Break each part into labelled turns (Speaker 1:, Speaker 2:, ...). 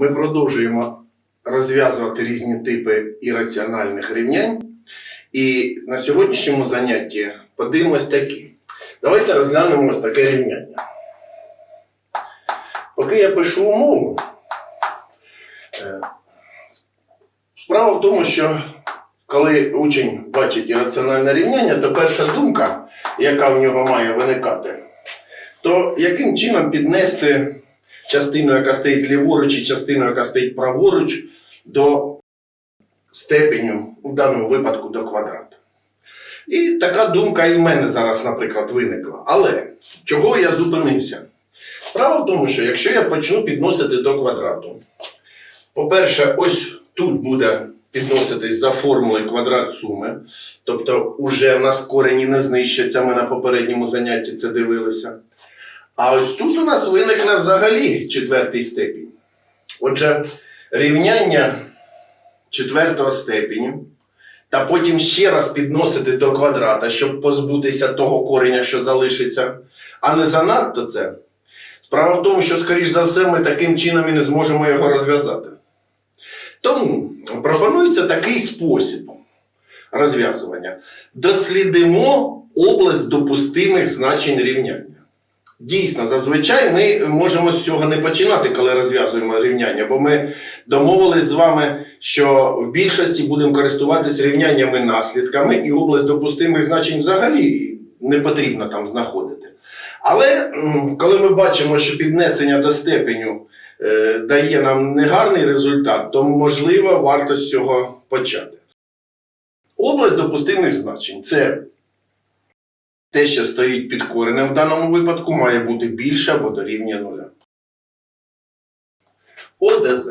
Speaker 1: Ми продовжуємо розв'язувати різні типи ірраціональних рівнянь. І на сьогоднішньому занятті подивимось такі. Давайте розглянемо ось таке рівняння. Поки я пишу умову, е, справа в тому, що коли учень бачить ірраціональне рівняння, то перша думка, яка в нього має виникати, то яким чином піднести частину, яка стоїть ліворуч, і частину, яка стоїть праворуч, до степеню, в даному випадку до квадрата. І така думка і в мене зараз, наприклад, виникла. Але чого я зупинився? Справа в тому, що якщо я почну підносити до квадрату, по-перше, ось тут буде підноситись за формулою квадрат суми. Тобто, вже в нас корені не знищаться, ми на попередньому занятті це дивилися. А ось тут у нас виникне взагалі четвертий степінь. Отже, рівняння четвертого степеню, та потім ще раз підносити до квадрата, щоб позбутися того кореня, що залишиться, а не занадто це. Справа в тому, що, скоріш за все, ми таким чином і не зможемо його розв'язати. Тому пропонується такий спосіб розв'язування. Дослідимо область допустимих значень рівняння. Дійсно, зазвичай ми можемо з цього не починати, коли розв'язуємо рівняння, бо ми домовились з вами, що в більшості будемо користуватися рівняннями наслідками, і область допустимих значень взагалі не потрібно там знаходити. Але коли ми бачимо, що піднесення до степеню е, дає нам негарний результат, то можливо варто з цього почати. Область допустимих значень це те, що стоїть під коренем в даному випадку, має бути більше або дорівнює нуля. ОДЗ.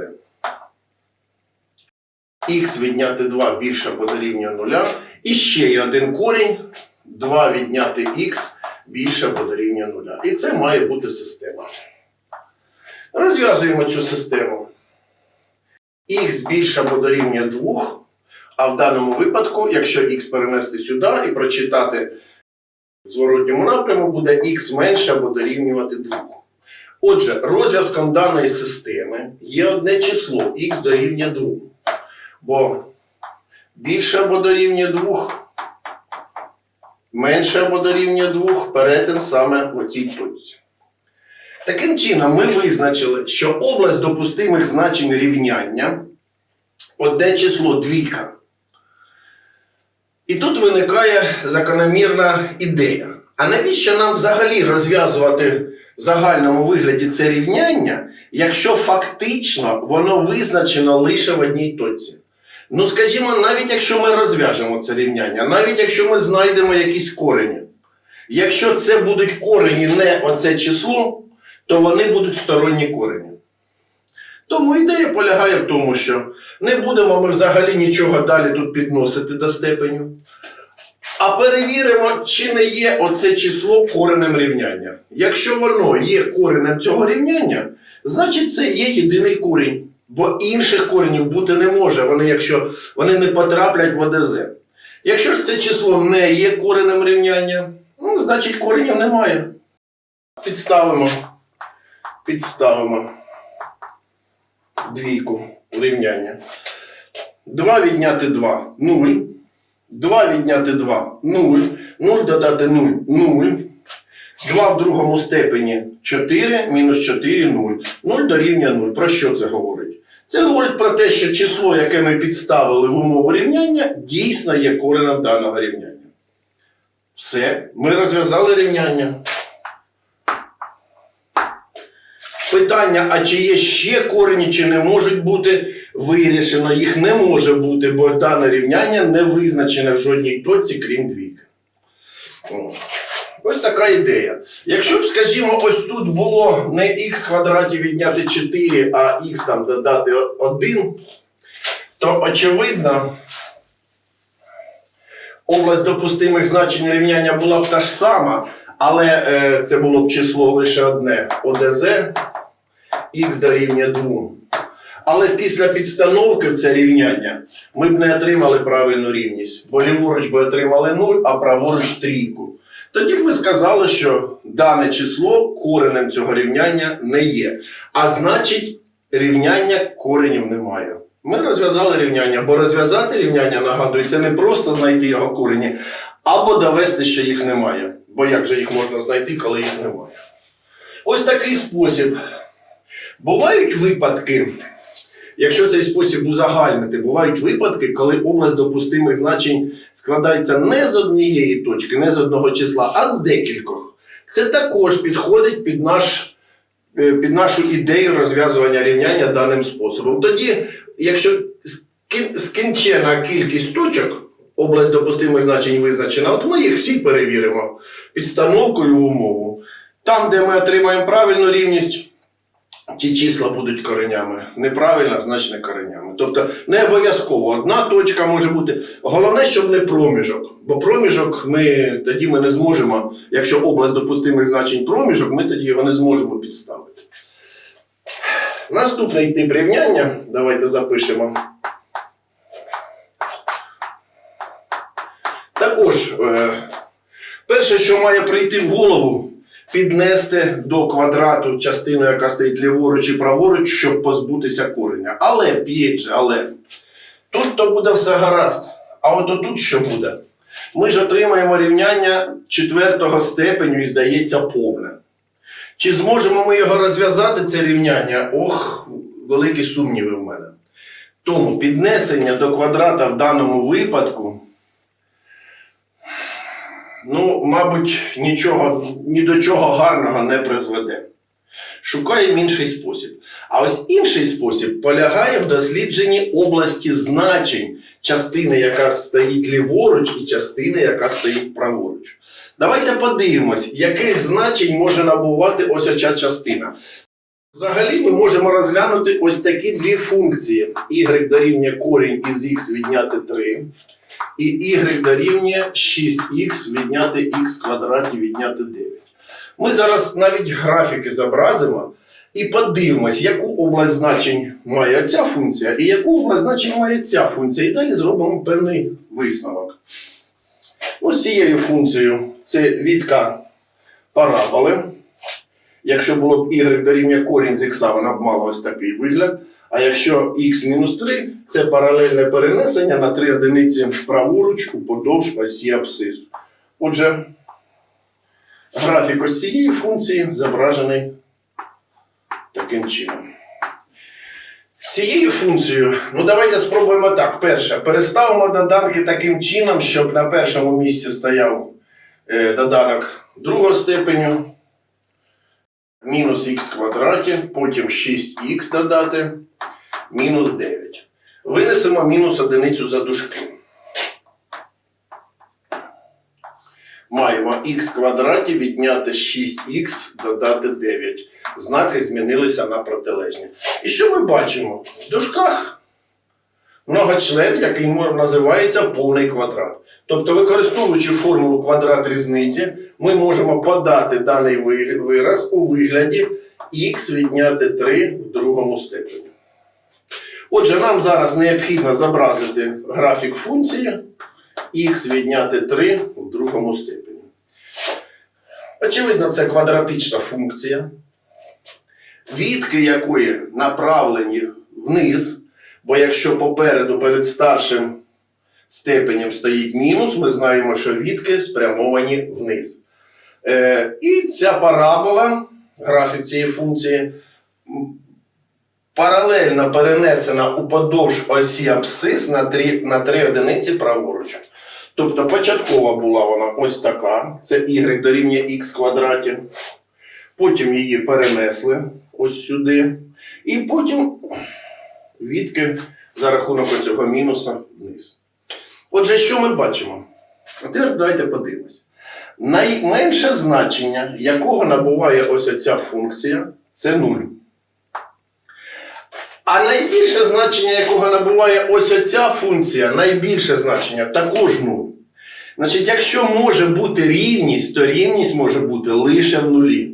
Speaker 1: Х відняти 2 більше або дорівнює нуля. І ще є один корінь. 2 відняти х більше або дорівнює нуля. І це має бути система. Розв'язуємо цю систему. х більше або дорівнює 2. А в даному випадку, якщо х перенести сюди і прочитати в зворотньому напряму, буде х менше або дорівнювати 2. Отже, розв'язком даної системи є одне число х дорівнює 2. Бо більше або дорівнює 2, менше або дорівнює 2 перетин саме в цій точці. Таким чином, ми визначили, що область допустимих значень рівняння одне число двійка. І тут виникає закономірна ідея. А навіщо нам взагалі розв'язувати в загальному вигляді це рівняння, якщо фактично воно визначено лише в одній точці? Ну, скажімо, навіть якщо ми розв'яжемо це рівняння, навіть якщо ми знайдемо якісь корені, якщо це будуть корені не оце число, то вони будуть сторонні корені. Тому ідея полягає в тому, що не будемо ми взагалі нічого далі тут підносити до степеню, а перевіримо, чи не є оце число коренем рівняння. Якщо воно є коренем цього рівняння, значить це є єдиний корінь. Бо інших коренів бути не може, вони, якщо вони не потраплять в ОДЗ. Якщо ж це число не є коренем рівняння, ну, значить коренів немає. Підставимо. Підставимо двійку у рівняння. 2 відняти 2 0. 2 відняти 2 0. 0 додати 0 0. 2 в другому степені 4, мінус 4 0. 0 дорівнює 0. Про що це говорить? Це говорить про те, що число, яке ми підставили в умову рівняння, дійсно є коренем даного рівняння. Все, ми розв'язали рівняння. Питання, а чи є ще корені, чи не можуть бути вирішено, їх не може бути, бо дане рівняння не визначене в жодній точці, крім двійки. Ось така ідея. Якщо б, скажімо, ось тут було не х квадраті відняти 4, а х там додати 1, то очевидно, область допустимих значень рівняння була б та ж сама, але е, це було б число лише одне ОДЗ, х дорівнює 2. Але після підстановки в це рівняння ми б не отримали правильну рівність, бо ліворуч би отримали 0, а праворуч трійку. Тоді б ми сказали, що дане число коренем цього рівняння не є. А значить, рівняння коренів немає. Ми розв'язали рівняння, бо розв'язати рівняння, нагадую, це не просто знайти його корені, або довести, що їх немає. Бо як же їх можна знайти, коли їх немає? Ось такий спосіб. Бувають випадки, якщо цей спосіб узагальнити, бувають випадки, коли область допустимих значень складається не з однієї точки, не з одного числа, а з декількох. Це також підходить під, наш, е, під нашу ідею розв'язування рівняння даним способом. Тоді, якщо скінчена кількість точок, область допустимих значень визначена, от ми їх всі перевіримо підстановкою умову. Там, де ми отримаємо правильну рівність, ті числа будуть коренями. Неправильно, значить коренями. Тобто не обов'язково одна точка може бути. Головне, щоб не проміжок. Бо проміжок ми тоді ми не зможемо, якщо область допустимих значень проміжок, ми тоді його не зможемо підставити. Наступний тип рівняння, давайте запишемо. Також е, перше, що має прийти в голову, піднести до квадрату частину, яка стоїть ліворуч і праворуч, щоб позбутися кореня. Але вп'єть же, але тут то буде все гаразд. А от отут що буде? Ми ж отримаємо рівняння четвертого степеню і здається повне. Чи зможемо ми його розв'язати, це рівняння? Ох, великі сумніви в мене. Тому піднесення до квадрата в даному випадку ну, мабуть, нічого, ні до чого гарного не призведе. Шукаємо інший спосіб. А ось інший спосіб полягає в дослідженні області значень частини, яка стоїть ліворуч, і частини, яка стоїть праворуч. Давайте подивимось, яких значень може набувати ось оця частина. Взагалі ми можемо розглянути ось такі дві функції. y дорівнює корінь із х відняти 3 і y дорівнює 6х відняти х квадраті відняти 9. Ми зараз навіть графіки зобразимо і подивимось, яку область значень має ця функція і яку область значень має ця функція. І далі зробимо певний висновок. Ну, з цією функцією це відка параболи. Якщо було б y дорівнює корінь з х, вона б мала ось такий вигляд. А якщо х-3, це паралельне перенесення на 3 одиниці праворуч уподовж осі абсцису. Отже, графік ось цієї функції зображений таким чином. З цією функцією, ну давайте спробуємо так. Перше, переставимо доданки таким чином, щоб на першому місці стояв е, доданок другого степеню мінус х квадраті, потім 6х додати, мінус 9. Винесемо мінус одиницю за дужки. Маємо х квадраті відняти 6х додати 9. Знаки змінилися на протилежні. І що ми бачимо? В дужках многочлен, який називається повний квадрат. Тобто, використовуючи формулу квадрат різниці, ми можемо подати даний вираз у вигляді х відняти 3 в другому степені. Отже, нам зараз необхідно зобразити графік функції х відняти 3 в другому степені. Очевидно, це квадратична функція, відки якої направлені вниз, бо якщо попереду перед старшим степенем стоїть мінус, ми знаємо, що відки спрямовані вниз. Е, і ця парабола, графік цієї функції, паралельно перенесена уподовж осі абсцис на 3, на 3 одиниці праворуч. Тобто початкова була вона ось така, це y дорівнює х квадраті. Потім її перенесли ось сюди. І потім відки за рахунок цього мінуса вниз. Отже, що ми бачимо? А тепер давайте подивимось. Найменше значення, якого набуває ось оця функція, це 0. А найбільше значення, якого набуває ось оця функція, найбільше значення також 0. Значить, якщо може бути рівність, то рівність може бути лише в нулі.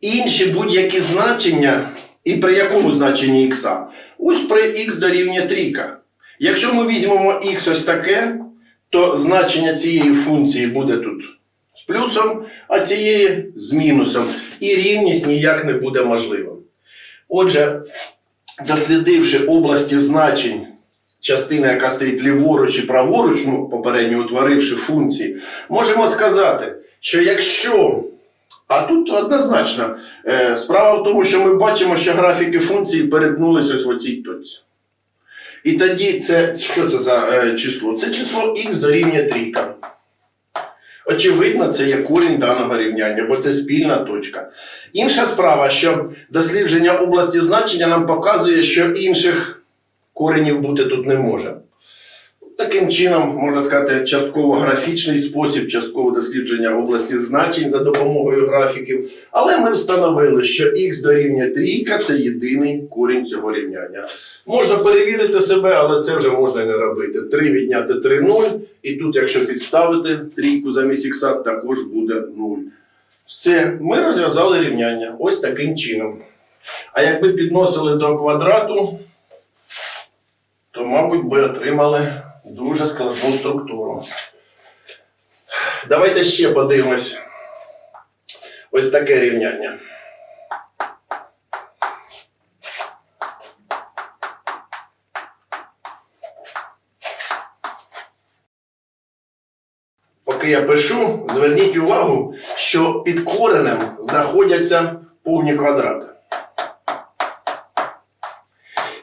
Speaker 1: Інші будь-які значення, і при якому значенні х? Ось при х дорівнює трійка. Якщо ми візьмемо х ось таке, то значення цієї функції буде тут з плюсом, а цієї з мінусом. І рівність ніяк не буде можлива. Отже, дослідивши області значень, частина, яка стоїть ліворуч і праворуч, ну, попередньо утворивши функції, можемо сказати, що якщо. А тут однозначно, е, справа в тому, що ми бачимо, що графіки функції перетнулись ось в оцій точці. І тоді це що це за е, число? Це число х дорівнює трійка. Очевидно, це є корінь даного рівняння, бо це спільна точка. Інша справа, що дослідження області значення нам показує, що інших коренів бути тут не може. Таким чином, можна сказати, частково графічний спосіб, частково дослідження області значень за допомогою графіків. Але ми встановили, що х дорівнює трійка це єдиний корінь цього рівняння. Можна перевірити себе, але це вже можна не робити. 3 відняти 3 0. І тут, якщо підставити трійку замість х, також буде 0. Все, ми розв'язали рівняння ось таким чином. А якби підносили до квадрату, то, мабуть, би отримали дуже складну структуру. Давайте ще подивимось ось таке рівняння. Поки я пишу, зверніть увагу, що під коренем знаходяться повні квадрати.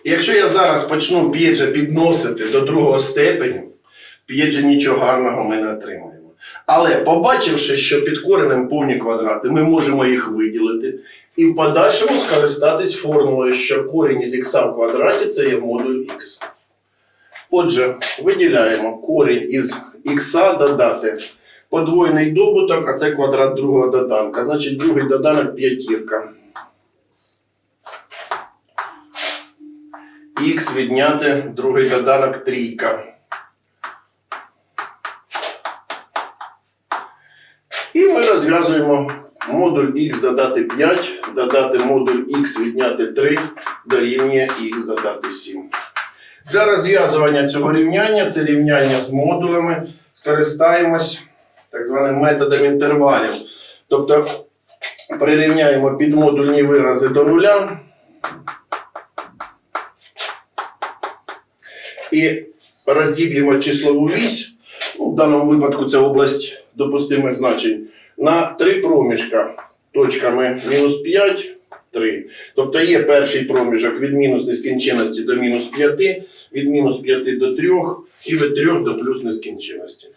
Speaker 1: Якщо я зараз почну п'єджа підносити до другого степеню, п'єджа нічого гарного ми не отримаємо. Але побачивши, що під коренем повні квадрати, ми можемо їх виділити і в подальшому скористатись формулою, що корінь із х в квадраті це є модуль х. Отже, виділяємо корінь із х додати подвоєний добуток, а це квадрат другого доданка. Значить, другий доданок п'ятірка. Х відняти другий доданок трійка. І ми розв'язуємо модуль х додати 5, додати модуль х відняти 3 дорівнює х додати 7. Для розв'язування цього рівняння, це рівняння з модулями, скористаємось так званим методом інтервалів. Тобто прирівняємо підмодульні вирази до нуля. І розіб'ємо числову вісь, ну, в даному випадку це область допустимих значень, на три проміжка точками мінус 5, 3. Тобто є перший проміжок від мінус нескінченності до мінус 5, від мінус 5 до 3 і від 3 до плюс нескінченності.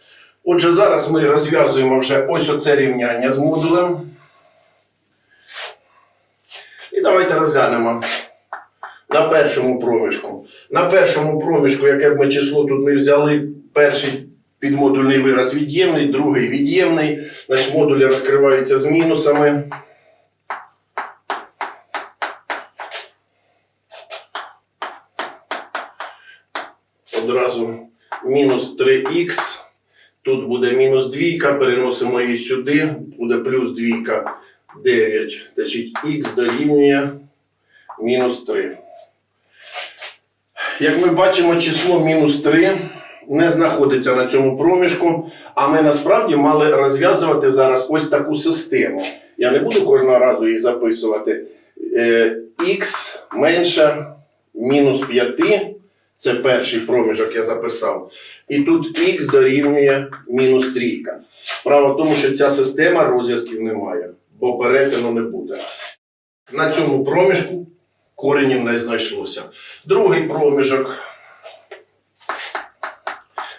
Speaker 1: Отже, зараз ми розв'язуємо вже ось оце рівняння з модулем. І давайте розглянемо на першому проміжку. На першому проміжку, яке б ми число тут не взяли, перший підмодульний вираз від'ємний, другий від'ємний. Значить, модулі розкриваються з мінусами. Одразу мінус 3х. Тут буде мінус двійка, переносимо її сюди, буде плюс двійка 9. Значить, х дорівнює мінус 3. Як ми бачимо, число мінус 3 не знаходиться на цьому проміжку, а ми насправді мали розв'язувати зараз ось таку систему. Я не буду кожного разу її записувати. Е, Х менше мінус 5. Це перший проміжок я записав. І тут х дорівнює мінус трійка. Справа в тому, що ця система розв'язків не має, бо перетину не буде. На цьому проміжку коренів не знайшлося. Другий проміжок.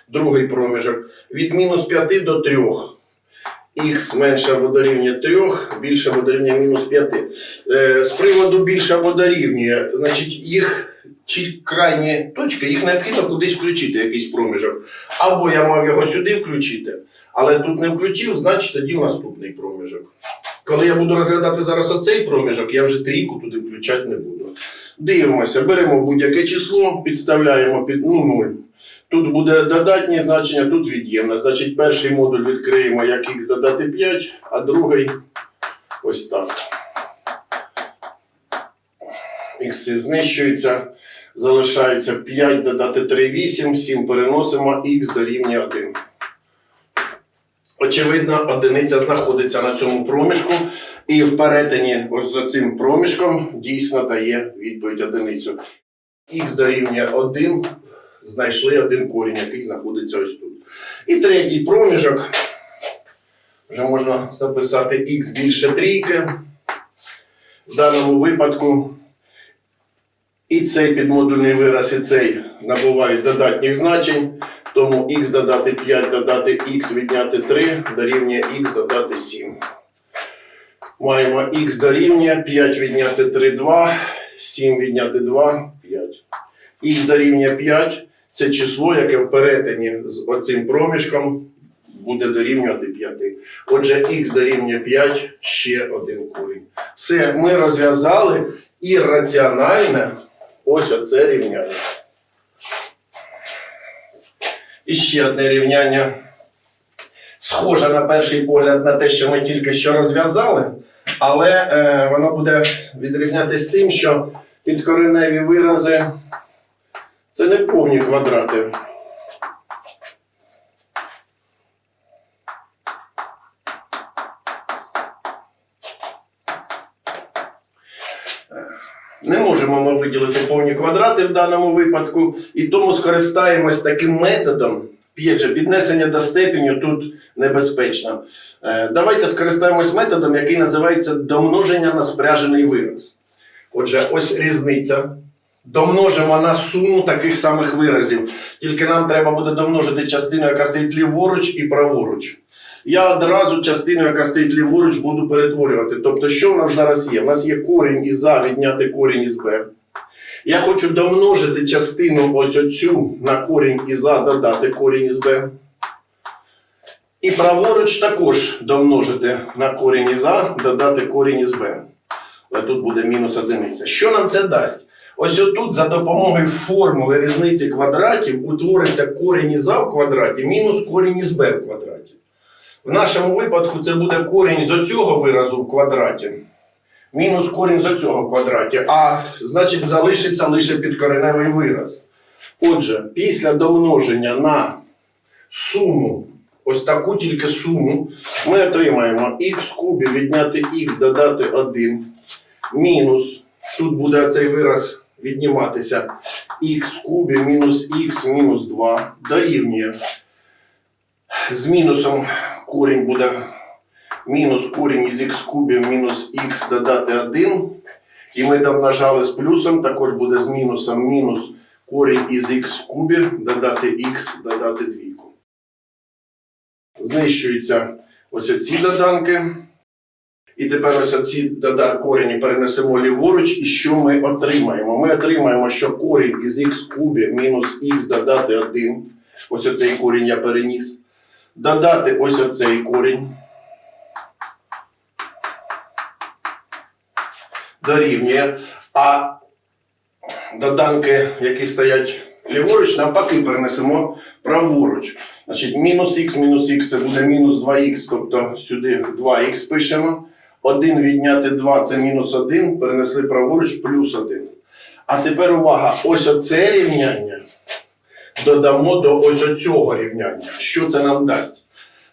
Speaker 1: Другий проміжок від мінус 5 до 3. Х менше або дорівнює 3, більше або дорівнює мінус 5. Е, з приводу більше або дорівнює, значить, їх чи крайні точки, їх необхідно кудись включити, якийсь проміжок. Або я мав його сюди включити, але тут не включив, значить тоді наступний проміжок. Коли я буду розглядати зараз оцей проміжок, я вже трійку туди включати не буду. Дивимося, беремо будь-яке число, підставляємо під ну, 0. Тут буде додатнє значення, тут від'ємне. Значить, перший модуль відкриємо як х додати 5, а другий ось так. Х знищується, залишається 5 додати 3, 8, 7 переносимо, х дорівнює 1. Очевидно, одиниця знаходиться на цьому проміжку. І в перетині ось за цим проміжком дійсно дає відповідь одиницю. Х дорівнює 1, знайшли один корінь, який знаходиться ось тут. І третій проміжок. Вже можна записати х більше трійки. В даному випадку і цей підмодульний вираз, і цей набувають додатніх значень. Тому х додати 5, додати х відняти 3 дорівнює х додати 7. Маємо х дорівнює 5 відняти 3 2, 7 відняти 2 5. Х дорівнює 5 це число, яке в перетині з оцим проміжком буде дорівнювати 5. Отже, х дорівнює 5 ще один корінь. Все, ми розв'язали ірраціональне ось оце рівняння. І ще одне рівняння. Схоже на перший погляд на те, що ми тільки що розв'язали, але е, воно буде відрізнятися тим, що підкореневі вирази це не повні квадрати. Не можемо ми виділити повні квадрати в даному випадку, і тому скористаємось таким методом. Же, піднесення до степеню тут небезпечно. Е, Давайте скористаємось методом, який називається домноження на спряжений вираз. Отже, ось різниця. Домножимо на суму таких самих виразів. Тільки нам треба буде домножити частину, яка стоїть ліворуч і праворуч. Я одразу частину, яка стоїть ліворуч, буду перетворювати. Тобто, що в нас зараз є? У нас є корінь із А відняти корінь із Б. Я хочу домножити частину ось оцю на корінь із А додати корінь із Б. І праворуч також домножити на корінь із А додати корінь із Б. Але тут буде мінус одиниця. Що нам це дасть? Ось отут за допомогою формули різниці квадратів утвориться корінь із А в квадраті мінус корінь із Б в квадраті. В нашому випадку це буде корінь з оцього виразу в квадраті. Мінус корінь з оцього квадраті. А значить залишиться лише підкореневий вираз. Отже, після домноження на суму, ось таку тільки суму, ми отримаємо х кубі відняти х додати 1 мінус. Тут буде цей вираз відніматися х кубі мінус х мінус 2 дорівнює. З мінусом корінь буде мінус корінь із х кубів мінус х додати 1. І ми там нажали з плюсом, також буде з мінусом мінус корінь із х кубів додати х додати двійку. Знищуються ось оці доданки. І тепер ось оці дода- корені перенесемо ліворуч. І що ми отримаємо? Ми отримаємо, що корінь із х кубі мінус х додати 1. Ось оцей корінь я переніс. Додати ось оцей корінь. Дорівнює. А доданки, які стоять ліворуч, навпаки, перенесемо праворуч. Значить, мінус х мінус х це буде мінус 2х, тобто сюди 2х пишемо. 1 відняти 2 це мінус 1, перенесли праворуч плюс 1. А тепер увага, ось оце рівняння додамо до ось оцього рівняння. Що це нам дасть?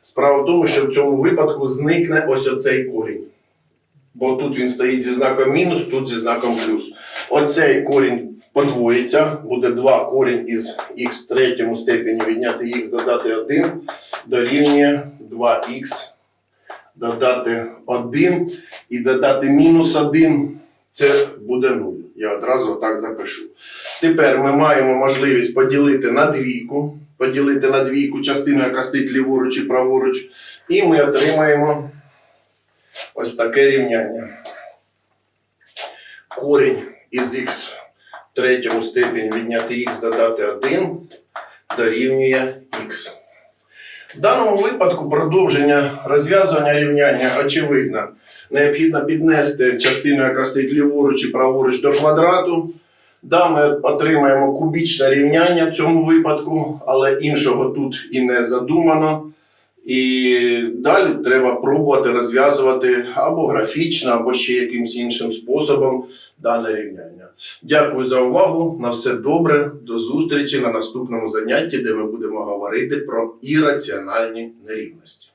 Speaker 1: Справа в тому, що в цьому випадку зникне ось оцей корінь. Бо тут він стоїть зі знаком мінус, тут зі знаком плюс. Оцей корінь подвоїться, буде 2 корінь із х в третьому степені відняти х додати 1 дорівнює 2х додати 1 і додати мінус 1 це буде 0. Я одразу отак запишу. Тепер ми маємо можливість поділити на двійку, поділити на двійку частину, яка стоїть ліворуч і праворуч, і ми отримаємо ось таке рівняння. Корінь із х в третьому степені відняти х додати 1 дорівнює х. В даному випадку продовження розв'язування рівняння очевидно. Необхідно піднести частину, яка стоїть ліворуч і праворуч до квадрату. Да, ми отримаємо кубічне рівняння в цьому випадку, але іншого тут і не задумано. І далі треба пробувати розв'язувати або графічно, або ще якимось іншим способом дане рівняння. Дякую за увагу. На все добре. До зустрічі на наступному занятті, де ми будемо говорити про ірраціональні нерівності.